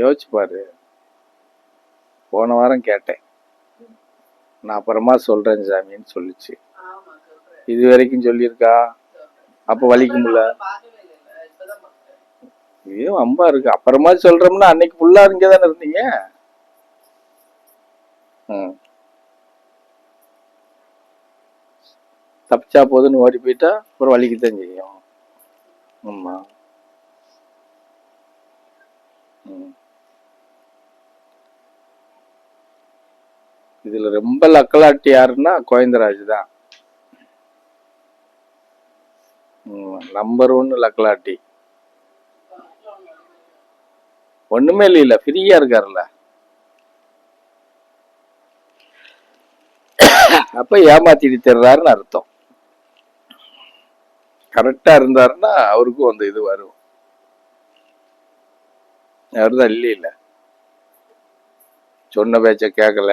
யோசிச்சு பாரு. போன வாரம் கேட்டேன். நான் அப்புறமா சொல்றேன் சாமின்னு சொல்லிச்சு. இது வரைக்கும் சொல்லியிருக்கா? அப்ப வலிக்கும்ல இது அம்பா இருக்கு. அப்புறமா சொல்றோம்னா அன்னைக்கு ஃபுல்லாக இங்கே தானே இருந்தீங்க? ம். தப்பிச்சா போதுன்னு ஓடி போயிட்டா அப்புறம் வலிக்கத்தான் செய்யும். ஆமாம் இதுல ரொம்ப லக்கலாட்டி யாருன்னா கோவிந்தராஜ் தான். நம்பர் ஒன்னு லக்கலாட்டி. ஒண்ணுமே இல்லையில ஃப்ரீயா இருக்காருல்ல. அப்ப ஏமாத்திட்டு தர்றாருன்னு அர்த்தம். கரெக்டா இருந்தாருன்னா அவருக்கும் அந்த இது வரும். அவர்தான் இல்லையில சொன்ன பேச்ச கேட்கல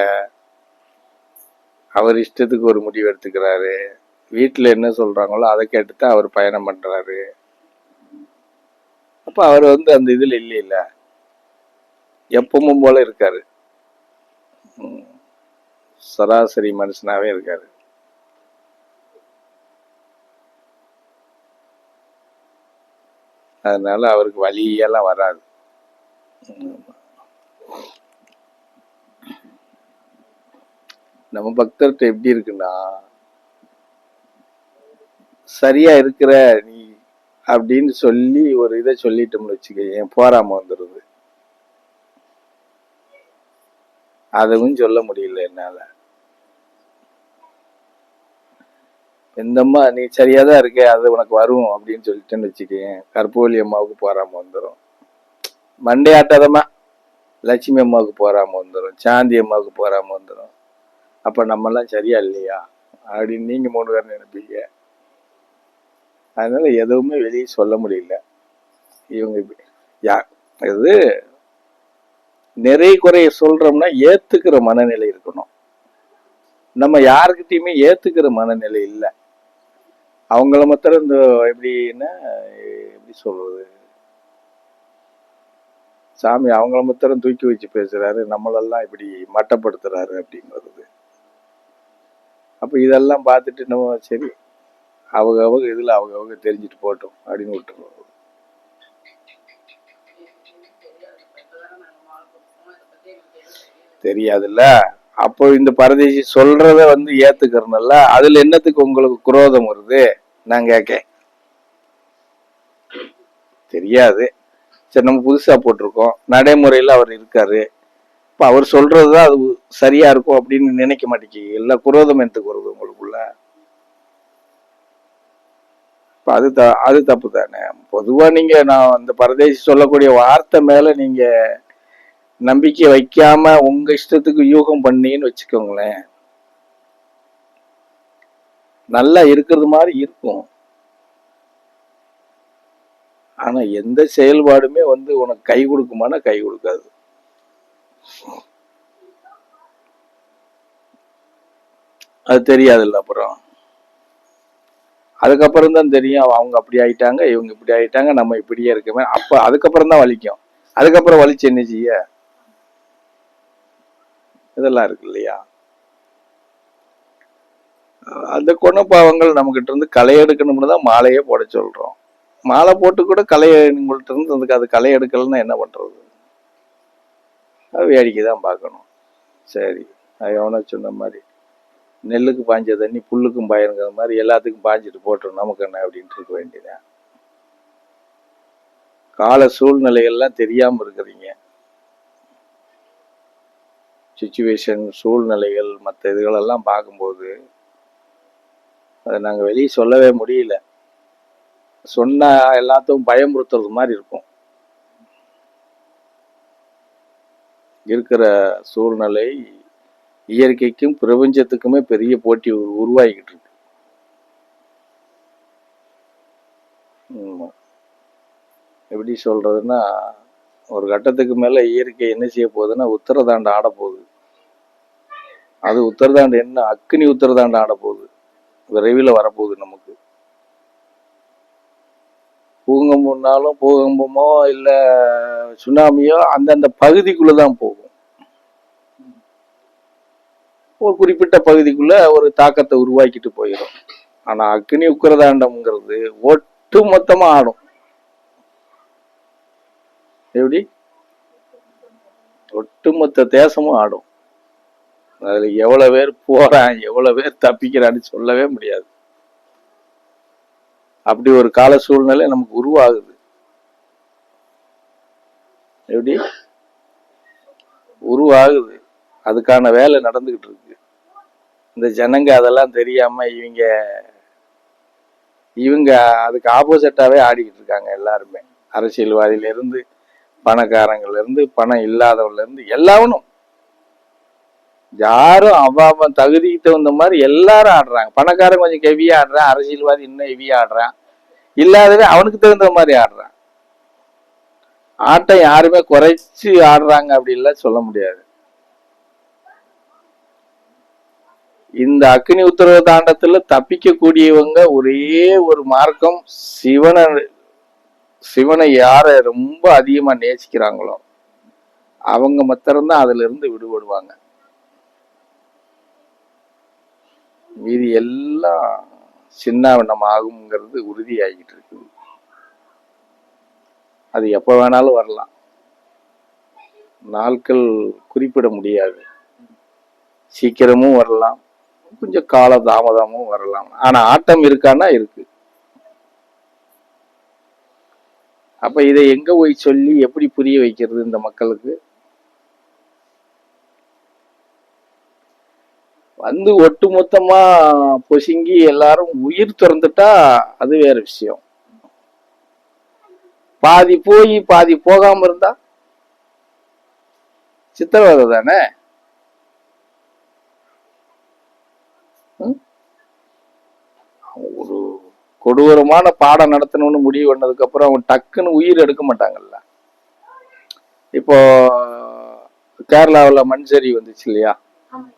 அவர் இஷ்டத்துக்கு ஒரு முடிவு எடுத்துக்கிறாரு. வீட்டில் என்ன சொல்கிறாங்களோ அதை கேட்டுதான் அவர் பயணம் பண்ணுறாரு அப்போ அவர் வந்து அந்த இதுல இல்லையில எப்பவும் போல இருக்கார். சராசரி மனுஷனாகவே இருக்கார். அதனால் அவருக்கு வழியெல்லாம் வராது. நம்ம பக்தர்கிட்ட எப்படி இருக்குன்னா சரியா இருக்கிற நீ அப்படின்னு சொல்லி ஒரு இதை சொல்லிட்டோம்னு வச்சுக்க போராம வந்துடுது அதுவும் சொல்ல முடியல என்னால. எந்தம்மா நீ சரியாதான் இருக்க அது உனக்கு வரும் அப்படின்னு சொல்லிட்டேன்னு வச்சுக்கேன் கற்பூலி அம்மாவுக்கு போறாம வந்துடும் மண்டே ஆட்டாதம்மா. லட்சுமி அம்மாவுக்கு போகாமல் வந்துடும் சாந்தி அம்மாவுக்கு போறாம வந்துடும் அப்போ நம்மெல்லாம் சரியா இல்லையா? அப்படின்னு நீங்க மூணு பேர் நினைப்பீங்க. அதனால எதுவுமே வெளியே சொல்ல முடியல. இவங்க இப்படி- யா இது நிறை குறைய சொல்றோம்னா ஏத்துக்கிற மனநிலை இருக்கணும். நம்ம யாருக்கிட்டையுமே ஏத்துக்கிற மனநிலை இல்லை. அவங்கள மாத்திரம் இந்த எப்படின்னா எப்படி சொல்றது? சாமி அவங்கள முத்திரம் தூக்கி வச்சு பேசுறாரு நம்மளெல்லாம் இப்படி மட்டப்படுத்துறாரு அப்படிங்கிறது. அப்போ இதெல்லாம் பார்த்துட்டு நம்ம சரி அவங்க அவங்க இதில் அவங்க அவங்க தெரிஞ்சுட்டு போட்டோம் அப்படின்னு விட்டுருவோம் தெரியாதுல்ல? அப்போ இந்த பரதேசி சொல்றத வந்து ஏத்துக்கிறனல்ல? அதுல என்னத்துக்கு உங்களுக்கு குரோதம் வருது? நான் கேட்க தெரியாது. சரி நம்ம புதுசா போட்டிருக்கோம். நடைமுறையில அவர் இருக்காரு. இப்போ அவர் சொல்றதுதான் அது சரியா இருக்கும் அப்படின்னு நினைக்க மாட்டேங்க எல்லா குரோதம் எடுத்துக்கு வருது உங்களுக்குள்ள? இப்போ அது த அது தப்பு தானே பொதுவா நீங்க நான் அந்த பரதேசி சொல்லக்கூடிய வார்த்தை மேல நீங்க நம்பிக்கை வைக்காம உங்க இஷ்டத்துக்கு யூகம் பண்ணின்னு வச்சுக்கோங்களேன். நல்லா இருக்கிறது மாதிரி இருக்கும். ஆனா எந்த செயல்பாடுமே வந்து உனக்கு கை கொடுக்குமானா கை கொடுக்காது. அது தெரியாதுல்ல அப்புறம். அதுக்கப்புறம் தான் தெரியும் அவங்க அப்படி ஆயிட்டாங்க இவங்க இப்படி ஆயிட்டாங்க நம்ம இப்படியே இருக்கமே. அப்ப அதுக்கப்புறம் தான் வலிக்கும். அதுக்கப்புறம் வலிச்சு என்ன செய்ய? இதெல்லாம் இருக்கு இல்லையா? அந்த குணப்பாவங்கள் நம்ம கிட்ட இருந்து களை எடுக்கணும்னு தான் மாலையே போட சொல்றோம். மாலை போட்டு கூட களைய உங்கள்கிட்ட இருந்து அதுக்கு அது களை எடுக்கலன்னா என்ன பண்ணுறது அது வேடிக்கை தான் பார்க்கணும். சரி அது எவனோ சொன்ன மாதிரி நெல்லுக்கு பாய்ஞ்ச தண்ணி புல்லுக்கும் பாயிருங்கிற மாதிரி எல்லாத்துக்கும் பாய்ஞ்சிட்டு போட்டுரும் நமக்கு என்ன அப்படின்ட்டு இருக்க வேண்டியதான் கால சூழ்நிலைகள்லாம் தெரியாமல் இருக்கிறீங்க. சுச்சுவேஷன் சூழ்நிலைகள் மற்ற இதுகளெல்லாம் பார்க்கும்போது அதை நாங்கள் வெளியே சொல்லவே முடியல. சொன்னா எல்லாத்துக்கும் பயமுறுத்துறது மாதிரி இருக்கும். இருக்கிற சூழ்நிலை இயற்கைக்கும் பிரபஞ்சத்துக்குமே பெரிய போட்டி உருவாகிக்கிட்டு இருக்கு. எப்படி சொல்றதுன்னா ஒரு கட்டத்துக்கு மேல இயற்கை என்ன செய்ய போகுதுன்னா உத்தரதாண்டு ஆட போகுது. அது உத்தரதாண்டு என்ன? அக்னி உத்தரதாண்ட ஆட போகுது. விரைவில் வரப்போகுது நமக்கு. பூகம்பம்னாலும் பூகம்பமோ இல்லை சுனாமியோ அந்தந்த பகுதிக்குள்ளே தான் போகும். ஒரு குறிப்பிட்ட பகுதிக்குள்ள ஒரு தாக்கத்தை உருவாக்கிட்டு போயிடும். ஆனா அக்னி உக்கிரதாண்டம்ங்கிறது ஒட்டு மொத்தமா ஆடும். எப்படி? ஒட்டுமொத்த தேசமும் ஆடும். அதுல எவ்வளவு பேர் போறான் எவ்வளவு பேர் தப்பிக்கிறான்னு சொல்லவே முடியாது. அப்படி ஒரு கால சூழ்நிலை நமக்கு உருவாகுது. எப்படி? உருவாகுது. அதுக்கான வேலை நடந்துகிட்டு இருக்கு. இந்த ஜனங்க அதெல்லாம் தெரியாம இவங்க இவங்க அதுக்கு ஆப்போசிட்டாவே ஆடிக்கிட்டு இருக்காங்க எல்லாருமே. அரசியல்வாதியில இருந்து பணக்காரங்கள்ல இருந்து பணம் இல்லாதவன்ல இருந்து எல்லாவனும். யாரும் அவன் தகுதிக்கு தகுந்த மாதிரி எல்லாரும் ஆடுறாங்க. பணக்காரன் கொஞ்சம் ஹெவியா ஆடுறான் அரசியல்வாதி இன்னும் ஹெவியா ஆடுறான். இல்லாதவன் அவனுக்கு தகுந்த மாதிரி ஆடுறான். ஆட்டம் யாருமே குறைச்சு ஆடுறாங்க அப்படின்லாம் சொல்ல முடியாது. இந்த அக்னி உத்தரவு தாண்டத்துல தப்பிக்க கூடியவங்க ஒரே ஒரு மார்க்கம் சிவனை சிவனை யார ரொம்ப அதிகமா நேசிக்கிறாங்களோ அவங்க மாத்திரம்தான் அதுல இருந்து விடுபடுவாங்க. மீதி எல்லாம் சின்னாவண்ணம் ஆகுங்கிறது உறுதியாகிட்டு இருக்குது. அது எப்போ வேணாலும் வரலாம். நாட்கள் குறிப்பிட முடியாது. சீக்கிரமும் வரலாம். கொஞ்சம் கால தாமதமும் வரலாம். ஆனா ஆட்டம் இருக்கான்னா இருக்கு. அப்போ இதை எங்க போய் சொல்லி எப்படி புரிய வைக்கிறது இந்த மக்களுக்கு? வந்து ஒட்டு மொத்தமா பொசுங்கி எல்லாரும் உயிர் திறந்துட்டா அது வேற விஷயம். பாதி போய் பாதி போகாம இருந்தா சித்திரவதை தானே? ஒரு கொடூரமான பாடம் நடத்தணும்னு முடிவு பண்ணதுக்கு அப்புறம் அவன் டக்குன்னு உயிர் எடுக்க மாட்டாங்கல்ல. இப்போ கேரளாவில் மண்சரி வந்துச்சு இல்லையா?